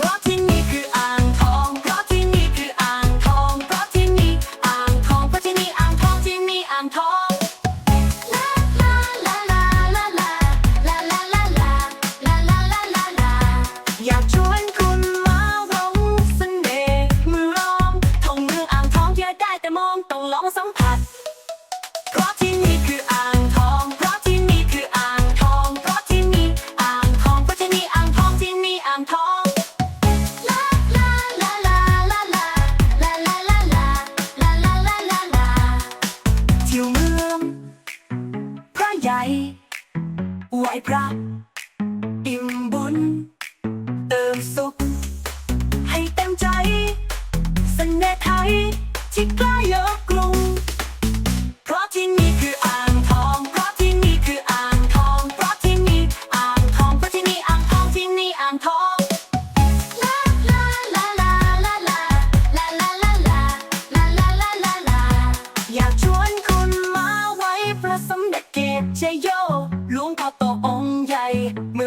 Walking ไหว้พระ อิ่มบุญ เติมสุข ให้เต็มใจสเสน่ห์ไทย I'm